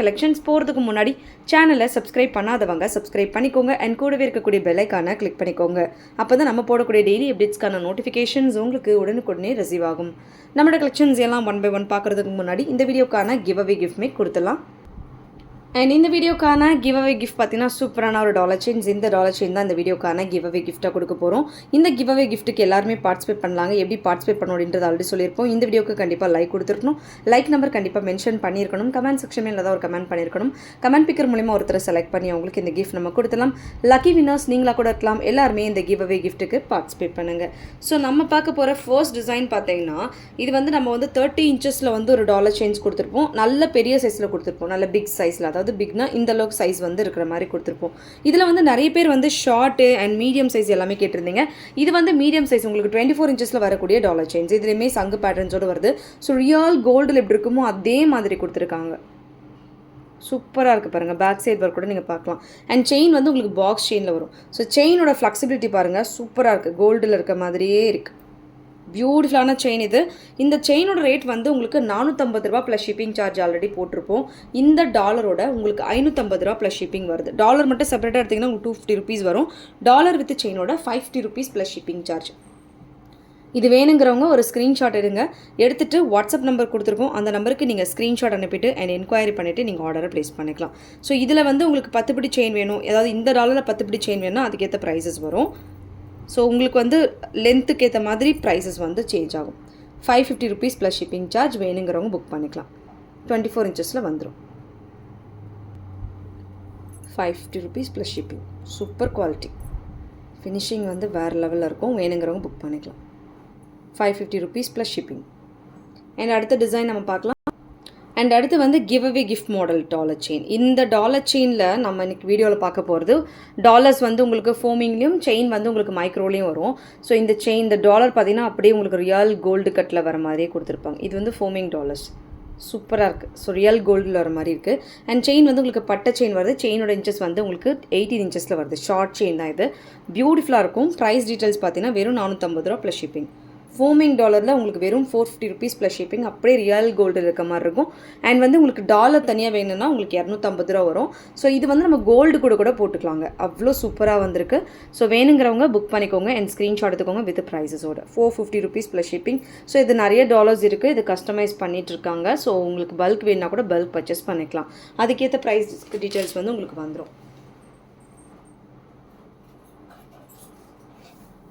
Collections போகிறதுக்கு முன்னாடி சேனலை சப்ஸ்கிரைப் பண்ணாதவங்க சப்ஸ்கிரைப் பண்ணிக்கோங்க. அண்ட் கூடவே இருக்கக்கூடிய பெல்லைக்கான கிளிக் பண்ணிக்கோங்க. அப்போ தான் நம்ம போடக்கூடிய டெய்லி அப்டேட்ஸ்க்கான நோட்டிஃபிகேஷன்ஸ் உங்களுக்கு உடனுக்குடனே ரிசீவ் ஆகும். நம்மளோட கலெக்ஷன்ஸ் எல்லாம் ஒன் பை ஒன் பார்க்குறதுக்கு முன்னாடி இந்த வீடியோக்கான கிவ் அவே கிஃப்ட்மே கொடுத்துலாம் அண்ட் இந்த வீடியோக்கான கிவ் அவே கிஃப்ட் பார்த்தீங்கன்னா சூப்பரான ஒரு டாலர் செயின்ஸ் இந்த டாலர் செயின் தான் இந்த வீடியோக்கான கிவ் அவே கிஃப்ட்டாக கொடுக்க போகிறோம் இந்த கிவ் அவே கிஃப்ட்டுக்கு எல்லாருமே பார்ட்டிசிபேட் பண்ணலாங்க. எப்படி பார்ட்டிசிபேட் பண்ணணுன்றது அப்படின்றது ஆல்ரெடி சொல்லியிருப்போம். இந்த வீடியோக்கு கண்டிப்பாக லைக் கொடுத்துருக்கணும். லைக் நம்பர் கண்டிப்பாக மென்ஷன் பண்ணியிருக்கணும். கமெண்ட் செக்ஷனில் தான் ஒரு கமெண்ட் பண்ணியிருக்கணும். கமெண்ட் பிக்கர் மூலிமா ஒருத்தரை செலக்ட் பண்ணி அவங்களுக்கு இந்த கிஃப்ட் நம்ம கொடுத்துலாம் லக்கி வினர்ஸ் நீங்களாக கூட இருக்கலாம். எல்லாருமே இந்த கிவ் அவே கிஃப்ட்டுக்கு பார்ட்டிசிபேட் பண்ணுங்கள் ஸோ நம்ம பார்க்க போகிற ஃபர்ஸ்ட் டிசைன் பார்த்தீங்கன்னா இது வந்து நம்ம வந்து தேர்ட்டி இன்ச்சஸில் வந்து ஒரு டாலர் செயின்ஸ் கொடுத்துருப்போம். நல்ல பெரிய சைஸில் கொடுத்துருப்போம். நல்ல பிக் சைஸில் அதாவது பிக்னா இந்த அளவுக்கு சைஸ் வந்து இருக்கிற மாதிரி கொடுத்துருப்போம். இதில் வந்து நிறைய பேர் வந்து ஷார்ட்டு அண்ட் மீடியம் சைஸ் எல்லாமே கேட்டிருந்தீங்க. இது வந்து மீடியம் சைஸ் உங்களுக்கு டுவெண்ட்டி ஃபோர் இன்ச்சஸில் வரக்கூடிய டாலர் செயின்ஸ் இதுலேயுமே சங்கு பேட்டர்ன்ஸோடு வருது. ஸோ ரியல் கோல்டில் எப்படி இருக்குமோ அதே மாதிரி கொடுத்துருக்காங்க. சூப்பராக இருக்குது பாருங்கள் பேக் சைடு ஒர்க் கூட நீங்கள் பார்க்கலாம். அண்ட் செயின் வந்து உங்களுக்கு பாக்ஸ் செயினில் வரும். ஸோ செயினோட ஃப்ளெக்சிபிலிட்டி பாருங்கள் சூப்பராக இருக்குது கோல்டில் இருக்க. மாதிரியே இருக்குது பியூட்டிஃபுல்லான செயின் இது. இந்த செயினோட ரேட் வந்து உங்களுக்கு நானூற்றம்பது ரூபா ப்ளஸ் ஷிப்பிங் சார்ஜ் ஆல்ரெடி போட்டிருப்போம். இந்த டாலரோட உங்களுக்கு ஐநூற்றம்பது ரூபா ப்ளஸ் ஷிப்பிங் வருது. டாலர் மட்டும் செப்பரேட்டாக எடுத்திங்கன்னா உங்களுக்கு டூ ஃபிஃப்டி ருபீஸ் வரும். Dollar with செயினோட five fifty rupees plus shipping charge இது வேணுங்கிறவங்க ஒரு ஸ்க்ரீன்ஷாட் எடுங்க. எடுத்துட்டு வாட்ஸ்அப் நம்பர் கொடுத்துருக்கோம் அந்த நம்பருக்கு நீங்கள் ஸ்க்ரீன்ஷாட் அனுப்பிட்டு அண்ட் என்கொயரி பண்ணிவிட்டு நீங்கள் ஆர்டரை ப்ளேஸ் பண்ணிக்கலாம். ஸோ இதில் வந்து உங்களுக்கு பத்து பிடி செயின் வேணும். ஏதாவது இந்த டாலரில் பத்து பிடி செயின் வேணும்னா அதுக்கேற்ற ப்ரைஸஸ் வரும். ஸோ உங்களுக்கு வந்து லென்த்துக்கு ஏற்ற மாதிரி ப்ரைஸஸ் வந்து சேஞ்ச் ஆகும். Five fifty rupees plus shipping charge வேணுங்கிறவங்க புக் பண்ணிக்கலாம். டுவெண்ட்டி ஃபோர் இன்ச்சஸில் வந்துடும் five fifty rupees plus shipping super quality finishing வந்து வேறு லெவலில் இருக்கும். வேணுங்கிறவங்க புக் பண்ணிக்கலாம். Five fifty rupees plus shipping and அடுத்த டிசைன் நம்ம பார்க்கலாம். அண்ட் அடுத்து வந்து give away gift model dollar chain இந்த டாலர் செயினில் நம்ம இன்னைக்கு வீடியோவில் பார்க்க போகிறது டாலர்ஸ் வந்து உங்களுக்கு ஃபோமிங்லேயும் செயின் வந்து உங்களுக்கு மைக்ரோலையும் வரும். ஸோ இந்த செயின் இந்த டாலர் பார்த்தீங்கன்னா அப்படியே உங்களுக்கு ரியல் கோல்டு கட்டில் வர மாதிரியே கொடுத்துருப்பாங்க. இது வந்து ஃபோமிங் டாலர்ஸ் சூப்பராக இருக்குது ஸோ ரியல் கோல்டில் வர மாதிரி இருக்குது அண்ட் செயின் வந்து உங்களுக்கு பட்டை செயின் வருது. செயினோட இன்ச்சஸ் வந்து உங்களுக்கு எயிட்டீன் இன்ச்சஸில் வருது. ஷார்ட் செயின் தான் இது. பியூட்டிஃபுல்லாக இருக்கும். ப்ரைஸ் டீட்டெயில்ஸ் பார்த்தீங்கன்னா வெறும் நானூற்றம்பது ரூபா ப்ளஸ் ஷிப்பிங் ஃபோமிங் டாலரில் உங்களுக்கு வெறும் four fifty rupees plus shipping அப்படியே ரியல் கோல்டு இருக்க மாதிரி இருக்கும். அண்ட் வந்து உங்களுக்கு டாலர் தனியாக வேணும்னா உங்களுக்கு இரநூத்தம்பது ரூபா வரும். ஸோ இது வந்து நம்ம கோல்டு கூட கூட போட்டுக்கலாங்க. அவ்வளோ சூப்பராக வந்திருக்கு. ஸோ வேணுங்கிறவங்க புக் பண்ணிக்கோங்க அண்ட் ஸ்க்ரீன்ஷாட் எடுத்துக்கோங்க with ப்ரைஸஸோட four fifty rupees plus shipping so இது நிறைய டாலர்ஸ் இருக்குது இது கஸ்டமைஸ் பண்ணிட்டு இருக்காங்க. ஸோ உங்களுக்கு பல்க் வேணுன்னா கூட பல்க் பர்ச்சேஸ் பண்ணிக்கலாம். அதுக்கேற்ற ப்ரைஸ் டீட்டெயில்ஸ் வந்து உங்களுக்கு வந்துடும்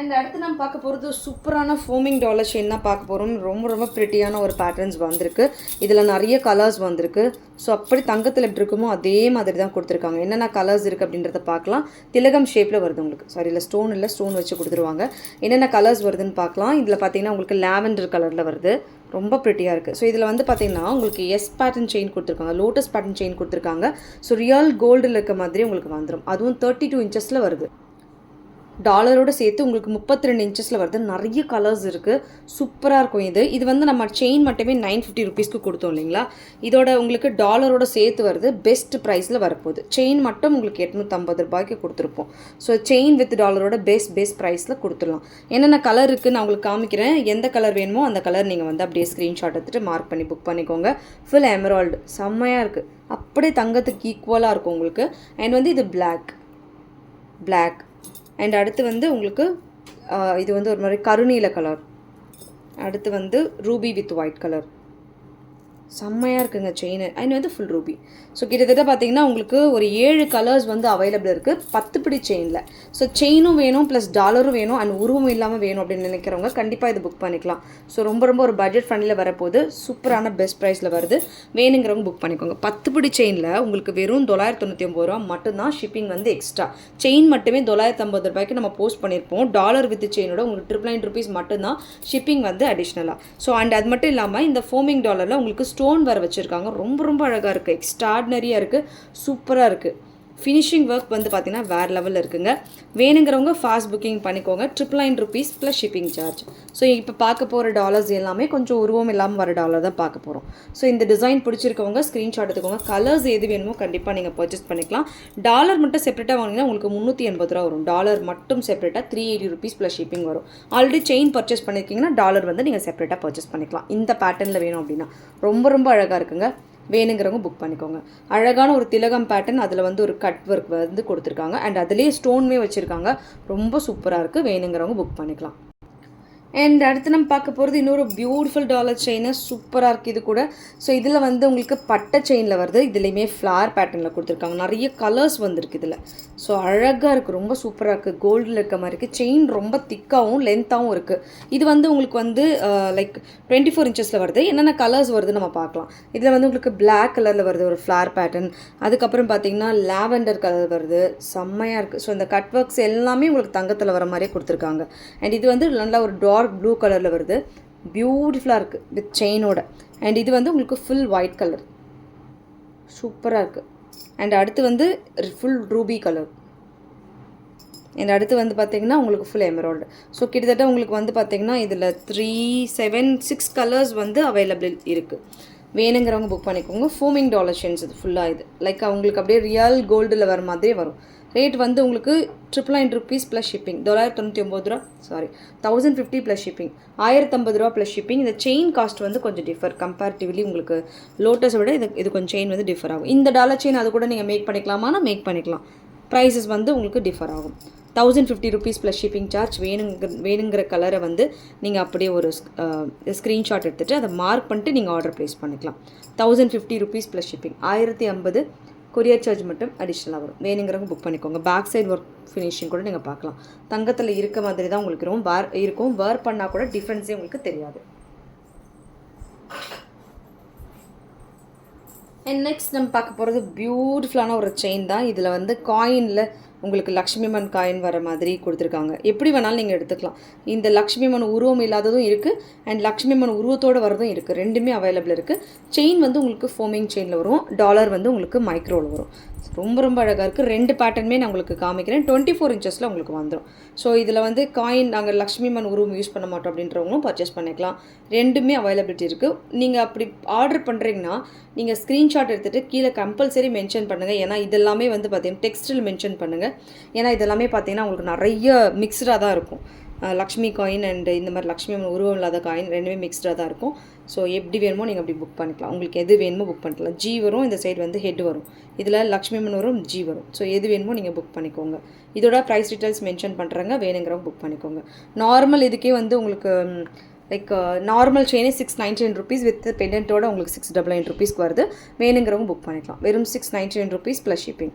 அண்ட் அடுத்து நம்ம பார்க்க போகிறது சூப்பரான ஃபோமிங் டாலர் செயின் தான் பார்க்க போகிறோம் ரொம்ப ரொம்ப ப்ரிட்டியான ஒரு பேட்டர்ன்ஸ் வந்திருக்கு. இதில் நிறைய கலர்ஸ் வந்திருக்கு. ஸோ அப்படி தங்கத்தில் எப்படி இருக்குமோ அதே மாதிரி தான் கொடுத்துருக்காங்க. என்னென்ன கலர்ஸ் இருக்குது அப்படின்றத பார்க்கலாம். திலகம் ஷேப்பில் வருது உங்களுக்கு. சாரி இல்லை ஸ்டோன் இல்லை ஸ்டோன் வச்சு கொடுத்துருவாங்க. என்னென்ன கலர்ஸ் வருதுன்னு பார்க்கலாம். இதில் பார்த்தீங்கன்னா உங்களுக்கு லாவெண்டர் கலரில் வருது. ரொம்ப ப்ரிட்டியாக இருக்குது ஸோ இதில் வந்து பார்த்தீங்கன்னா உங்களுக்கு எஸ் பேட்டர்ன் செயின் கொடுத்துருக்காங்க. லோட்டஸ் பேட்டர்ன் செயின் கொடுத்துருக்காங்க. ஸோ ரியல் கோல்டில் இருக்க மாதிரி உங்களுக்கு வந்துடும் அதுவும் தேர்ட்டி டூ இன்ச்சஸில் வருது. டாலரோட சேர்த்து உங்களுக்கு முப்பத்தி ரெண்டு இன்ச்சஸில் வருது. நிறைய கலர்ஸ் இருக்குது சூப்பராக இருக்கும் இது. இது வந்து நம்ம செயின் மட்டுமே நைன் ஃபிஃப்டி ருபீஸ்க்கு கொடுத்தோம் இல்லைங்களா? இதோட உங்களுக்கு டாலரோட சேர்த்து வருது. பெஸ்ட் ப்ரைஸில் வரப்போகுது. செயின் மட்டும் உங்களுக்கு எட்நூற்றம்பது ரூபாய்க்கு கொடுத்துருப்போம். ஸோ செயின் வித் டாலரோட பெஸ்ட் பெஸ்ட் ப்ரைஸில் கொடுத்துடலாம். என்னென்ன கலர் இருக்குது நான் உங்களுக்கு காமிக்கிறேன். எந்த கலர் வேணுமோ அந்த கலர் நீங்கள் வந்து அப்படியே ஸ்க்ரீன்ஷாட் எடுத்துகிட்டு மார்க் பண்ணி புக் பண்ணிக்கோங்க. ஃபுல் எமரால்டு செம்மையாக இருக்குது அப்படியே தங்கத்துக்கு ஈக்குவலாக இருக்கும் உங்களுக்கு. அண்ட் வந்து இது பிளாக் பிளாக் அண்ட் அடுத்து வந்து உங்களுக்கு இது வந்து ஒரு மாதிரி கருநீல கலர் அடுத்து வந்து ரூபி வித் ஒயிட் கலர் செம்மையாக இருக்குங்க செயின் அண்ட் வந்து ஃபுல் ரூபி ஸோ கிட்டத்தட்ட பார்த்தீங்கன்னா உங்களுக்கு ஒரு ஏழு கலர்ஸ் வந்து அவைலபிள் இருக்குது பத்து பிடி செயினில் ஸோ செயினும் வேணும் ப்ளஸ் டாலரும் வேணும் அண்ட் உருவம் இல்லாமல் வேணும் அப்படின்னு நினைக்கிறவங்க கண்டிப்பாக இது புக் பண்ணிக்கலாம். ஸோ ரொம்ப ரொம்ப ஒரு பட்ஜெட் ஃப்ரெண்ட்லியில் வரப்போது சூப்பரான பெஸ்ட் ப்ரைஸில் வருது. வேணுங்கிறவங்க புக் பண்ணிக்கோங்க. பத்து பிடி செயினில் உங்களுக்கு வெறும் தொள்ளாயிரத்தி தொண்ணூற்றி ஒம்பது ரூபா மட்டும்தான் ஷிப்பிங் வந்து எக்ஸ்ட்ரா செயின் மட்டுமே தொள்ளாயிரத்தி ஐம்பது ரூபாய்க்கு நம்ம போஸ்ட் பண்ணியிருப்போம் டாலர் வித் செயினோட உங்களுக்கு ட்ரிபிள் நைன் ருபீஸ் மட்டும்தான் ஷிப்பிங் வந்து அடிஷ்னலாக ஸோ அண்ட் அது மட்டும் இல்லாமல் இந்த ஃபோமிங் டாலரில் உங்களுக்கு ஸ்டோ ஸ்டோன் வர வச்சுருக்காங்க. ரொம்ப ரொம்ப அழகாக இருக்குது எக்ஸ்ட்ராடினரியாக இருக்குது சூப்பராக இருக்குது ஃபினிஷிங் ஒர்க் வந்து பார்த்தீங்கன்னா வேறு லெவலில் இருக்குங்க. வேணுங்கிறவங்க ஃபாஸ்ட் புக்கிங் பண்ணிக்கோங்க. Triple nine rupees plus shipping charge so இப்போ பார்க்க போகிற டாலர்ஸ் எல்லாமே கொஞ்சம் உருவம் இல்லாமல் வர டாலர் தான் பார்க்க போகிறோம் ஸோ இந்த டிசைன் பிடிச்சிருக்கவங்க ஸ்க்ரீன்ஷாட் எடுத்துக்கோங்க. கலர்ஸ் எது வேணுமோ கண்டிப்பாக நீங்கள் பர்ச்சேஸ் பண்ணிக்கலாம். டாலர் மட்டும் செப்பரேட்டாக வாங்கினா உங்களுக்கு முந்நூற்றி எண்பது ரூபா வரும். டாலர் மட்டும் செப்பரேட்டாக three eighty rupees plus shipping வரும். ஆல்ரெடி செயின் பர்ச்சேஸ் பண்ணியிருக்கீங்கன்னா டாலர் வந்து நீங்கள் செப்பரேட்டாக பர்ச்சேஸ் பண்ணிக்கலாம். இந்த பேட்டர்னில் வேணும் அப்படின்னா. ரொம்ப ரொம்ப அழகாக இருக்குங்க. வேணுங்கிறவங்க புக் பண்ணிக்கோங்க. அழகான ஒரு திலகம் பேட்டர்ன் அதில் வந்து ஒரு கட் ஒர்க் வந்து கொடுத்துருக்காங்க. அண்ட் அதுலேயே ஸ்டோன்மே வச்சுருக்காங்க. ரொம்ப சூப்பராக இருக்குது வேணுங்கிறவங்க புக் பண்ணிக்கலாம். அண்ட் அடுத்து நம்ம பார்க்க போகிறது இன்னொரு பியூட்டிஃபுல் டாலர் செயின் சூப்பராக இருக்குது இது கூட. ஸோ இதில் வந்து உங்களுக்கு பட்டை செயினில் வருது. இதுலேயுமே ஃப்ளார் பேட்டர்னில் கொடுத்துருக்காங்க. நிறைய கலர்ஸ் வந்திருக்கு இதில். ஸோ அழகாக இருக்குது ரொம்ப சூப்பராக இருக்குது கோல்டில் இருக்க மாதிரி இருக்குது செயின் ரொம்ப திக்காகவும் லென்த்தாகவும் இருக்குது இது வந்து உங்களுக்கு வந்து லைக் டுவெண்ட்டி ஃபோர் இன்ச்சஸில் வருது. என்னென்ன கலர்ஸ் வருது நம்ம பார்க்கலாம். இதில் வந்து உங்களுக்கு பிளாக் கலரில் வருது ஒரு ஃப்ளார் பேட்டர்ன் அதுக்கப்புறம் பார்த்தீங்கன்னா லாவெண்டர் கலர் வருது. செம்மையாக இருக்குது ஸோ இந்த கட் ஒர்க்ஸ் எல்லாமே உங்களுக்கு தங்கத்தில் வர மாதிரியே கொடுத்துருக்காங்க. அண்ட் இது வந்து நல்லா ஒரு டார்க் ப்ளூ கலரில் வருது. பியூட்டிஃபுல்லாக இருக்குது வித் செயினோட அண்ட் இது வந்து உங்களுக்கு ஃபுல் ஒயிட் கலர் சூப்பராக இருக்குது அண்ட் அடுத்து வந்து ஃபுல் ரூபி கலர் அண்ட் அடுத்து வந்து பார்த்தீங்கன்னா உங்களுக்கு ஃபுல் எமரால்டு ஸோ கிட்டத்தட்ட உங்களுக்கு வந்து பார்த்தீங்கன்னா இதில் த்ரீ செவன் சிக்ஸ் கலர்ஸ் வந்து அவைலபிள் இருக்குது வேணுங்கிறவங்க புக் பண்ணிக்கோங்க. ஃபோமிங் டாலர் ஷென்ஸ் இது ஃபுல்லாக இது. லைக் அவங்களுக்கு அப்படியே ரியல் கோல்டில் வர மாதிரியே வரும். ரேட் வந்து உங்களுக்கு triple nine rupees plus shipping தொள்ளாயிரத்தி தொண்ணூற்றி ஒம்பது ரூபா. Sorry thousand fifty plus shipping ஆயிரத்தம்பது ரூபா ப்ளஸ் ஷிப்பிங் இந்த செயின் காஸ்ட் வந்து கொஞ்சம் டிஃபர் கம்பேரிட்டிவ்லி உங்களுக்கு லோட்டஸை விட இது இது கொஞ்சம் செயின் வந்து டிஃபர் ஆகும். இந்த டாலர் செயின் அது கூட நீங்கள் மேக் பண்ணிக்கலாமானா மேக் பண்ணிக்கலாம். ப்ரைஸஸ் வந்து உங்களுக்கு டிஃபர் ஆகும். Thousand fifty rupees plus shipping charge வேணுங்க வேணுங்கிற கலரை வந்து நீங்கள் அப்படியே ஒரு ஸ்க்ரீன்ஷாட் எடுத்துகிட்டு அதை மார்க் பண்ணிட்டு நீங்கள் ஆர்டர் ப்ளேஸ் பண்ணிக்கலாம். Thousand fifty rupees plus shipping ஆயிரத்தி ஐம்பது கொரியர் சார்ஜ் மட்டும் அடிஷ்னலாக வரும். வேணுங்கிறவங்க புக் பண்ணிக்கோங்க. பேக் சைடு ஒர்க் ஃபினிஷிங் கூட நீங்கள் பார்க்கலாம். தங்கத்தில் இருக்க மாதிரி தான் உங்களுக்கு இருக்கும் வேர் இருக்கும். வேர் பண்ணால் கூட டிஃப்ரென்ஸே உங்களுக்கு தெரியாது. அண்ட் நெக்ஸ்ட் நம்ம பார்க்க போகிறது பியூட்டிஃபுல்லான ஒரு செயின் தான். இதில் வந்து காயினில் உங்களுக்கு லக்ஷ்மிமன் காயின் வர மாதிரி கொடுத்துருக்காங்க. எப்படி வேணாலும் நீங்கள் எடுத்துக்கலாம். இந்த லக்ஷ்மிமன் உருவம் இல்லாததும் இருக்குது அண்ட் லக்ஷ்மிமன் உருவத்தோடு வரதும் இருக்குது ரெண்டுமே அவைலபிள் இருக்குது செயின் வந்து உங்களுக்கு ஃபோமிங் செயினில் வரும். டாலர் வந்து உங்களுக்கு மைக்ரோவில் வரும். ரொம்ப ரொம்ப அழகாக இருக்குது ரெண்டு பேட்டர்னுமே நான் உங்களுக்கு காமிக்கிறேன். டுவெண்ட்டி ஃபோர் இன்ச்சஸில் உங்களுக்கு வந்துடும் ஸோ இதில் வந்து காயின் நாங்கள் லக்ஷ்மிமன் உருவம் யூஸ் பண்ண மாட்டோம் அப்படின்றவங்களும் பர்ச்சேஸ் பண்ணிக்கலாம். ரெண்டுமே அவைலபிலிட்டி இருக்குது நீங்கள் அப்படி ஆர்டர் பண்ணுறீங்கன்னா நீங்கள் ஸ்க்ரீன்ஷாட் எடுத்துகிட்டு கீழே கம்பல்சரி மென்ஷன் பண்ணுங்கள் ஏன்னா இதெல்லாமே வந்து பார்த்தீங்கன்னா டெக்ஸ்டில் மென்ஷன் பண்ணுங்கள் ஏன்னா இதெல்லாமே பார்த்தீங்கன்னா உங்களுக்கு நிறைய மிக்ஸ்டாக தான் இருக்கும். லக்ஷ்மி காயின் அண்ட் இந்த மாதிரி லக்ஷ்மி உருவம் இல்லாத காயின் ரெண்டுமே மிக்ஸ்டாக தான் இருக்கும். ஸோ எப்படி வேணுமோ நீங்கள் அப்படி புக் பண்ணிக்கலாம். உங்களுக்கு எது வேணுமோ புக் பண்ணிக்கலாம். ஜி வரும் இந்த சைடு வந்து ஹெட் வரும். இதில் லக்ஷ்மி அம்மன் வரும் ஜி வரும். ஸோ எது வேணுமோ நீங்கள் புக் பண்ணிக்கோங்க. இதோட ப்ரைஸ் டீட்டெயில்ஸ் மென்ஷன் பண்ணுறாங்க வேணுங்கிறவங்க புக் பண்ணிக்கோங்க. நார்மல் இதுக்கே வந்து உங்களுக்கு like normal செயினே six ninety nine rupees with பெண்டன்ட்டோட உங்களுக்கு சிக்ஸ் டபுள் நைன் ருபீஸ்க்கு வருது. வேணுங்கிறவங்க புக் பண்ணிக்கலாம். வெறும் six ninety nine rupees plus shipping